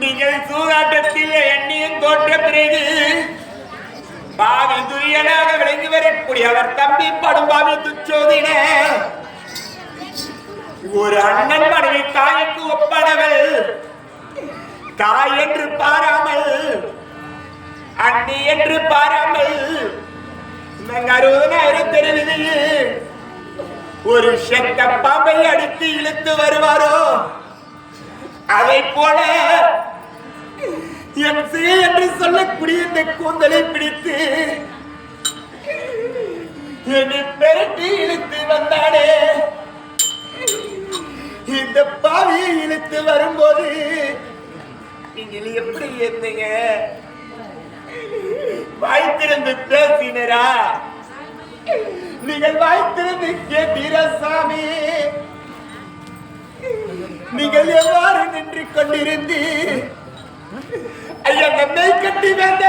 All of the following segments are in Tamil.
நீங்கள் சூதாட்டத்தில் எண்ணியும் தோற்ற பிறகு பாவி துரியனாக விளங்கி வரக்கூடிய அவர் தம்பி படும்பாவி துச்சோதின. ஒரு அண்ணன் மனைவி தாய்க்கு ஒப்பானவள் தாய் என்று பாராமல் அண்ணி என்று பாராமல் நாங்க அறுபதனாயிரம் ஒரு செத்த பாம்பை அடித்து இழுத்து வருவாரோ? அதை போல என் சிகை என்று சொல்லக்கூடிய இந்த கூந்தலை பிடித்து என்னை பெருட்டி இழுத்து வந்தானே. இந்த பாவியை இழுத்து வரும்போது நீங்கள் எப்படி இருந்தீங்க? வாய்த்திருந்து பேசினரா? நீங்கள் வாய்த்திருந்து கேட்டீரா சாமி? நீங்கள் எவ்வாறு நின்று கொண்டிருந்தீர்? என்னை கட்டி வந்த.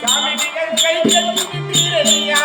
சாமி நீங்கள் கை கட்டி நின்றீரையா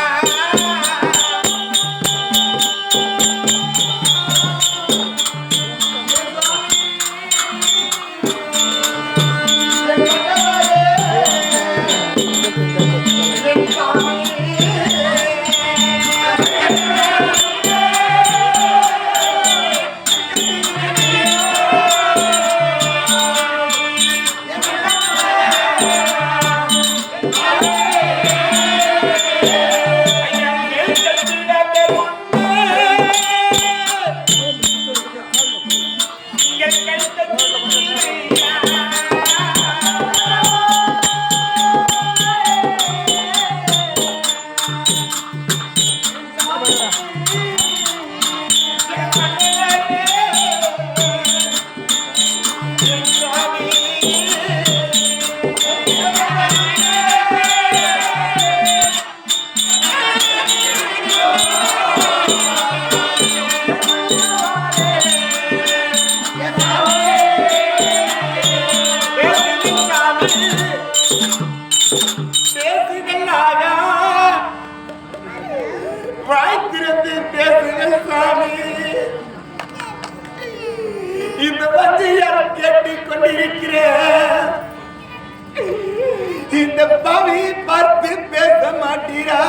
இந்த பாவியை பார்த்து பேச மாட்டீரா?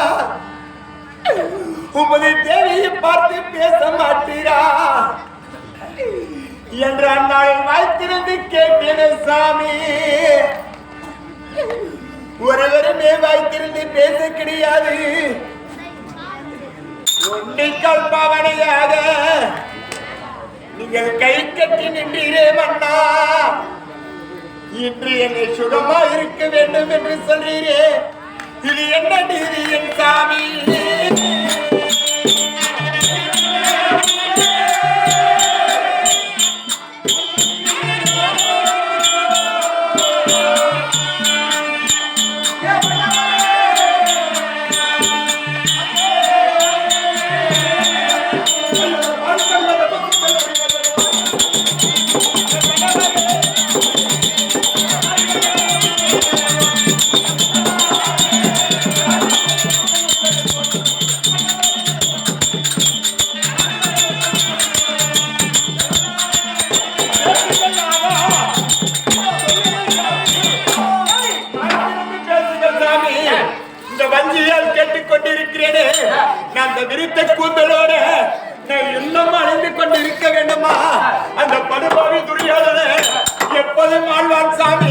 உமது தேவையை பார்த்து பேச மாட்டீரா? என்று அந்நாள் வாய்த்திருந்து கேட்டேன் சாமி. ஒருவருமே வாய்த்திருந்து பேச கிடையாது. ஒன்றைக்கால் பாவனையாக நீங்கள் கை கட்டி நின்றீரே மன்னா. இன்று என்னை சுகமா இருக்க வேண்டும் என்று சொல்றீரே இது என்ன நீதி கொண்டிருக்கிறேனே. நான் அந்த விருத்த கூந்தலோட நான் இன்னும் அழிந்து கொண்டு இருக்க வேண்டுமா? அந்த படுபாவி துரியாதன எப்போதும் வாழ்வான் சாமி.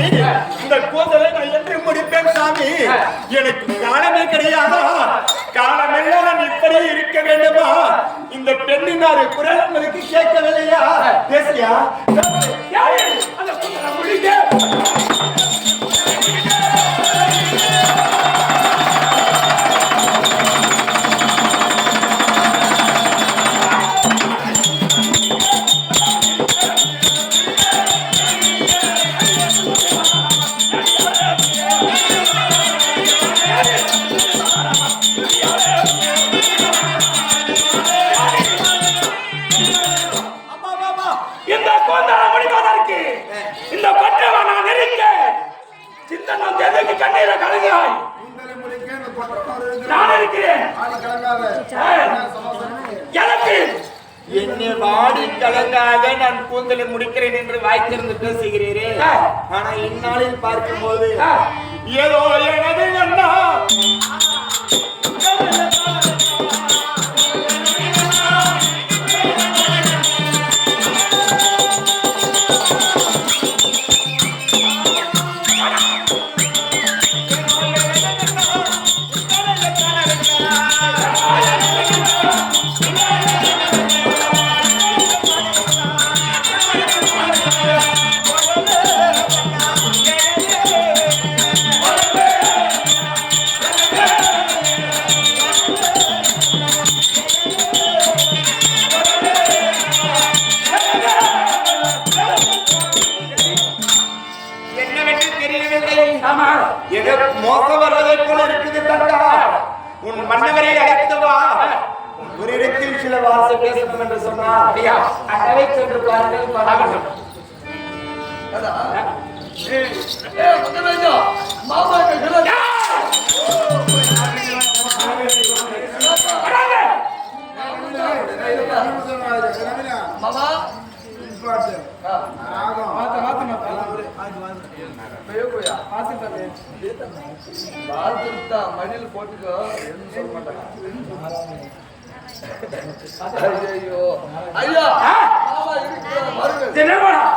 இந்த கூந்தலை நான் என்று முடிப்பேன் சாமி. எனக்கு காலமே கிடையாதா? காலமெல்லாம் நான் இப்படி இருக்க வேண்டுமா? இந்த பெண்ணினாரு குரல் உங்களுக்கு கேட்கவில்லையா? பேசியா கோந்தாரம் முடிப்பதற்கு இந்த பட்டவா நான் நெருங்க. சிந்தனம் எதற்கு கண்ணீரை கலங்கிறாய் நான் இருக்கிறேன். எனக்கு. என்னை வாடி கலங்காக நான் கூந்தலை முடிக்கிறேன் என்று வாய்த்திருந்து பேசுகிறீரே. ஆனா இந்நாளில் பார்க்கும்போது ஏதோ எனது என்ன என்னவென்று தெரியவில்லை. மோசம் வர்றதை போல இருக்குது தந்தா உன் மன்னவரை அழைத்து வா. ஒரு இடத்தில் சில வார்த்தை பேசணும் என்று சொன்னார் அப்படியா அகவை சென்று பாருங்கள் பெரியக்கோயா, பார்த்துட்டாரு பார்த்துட்டா, மடியில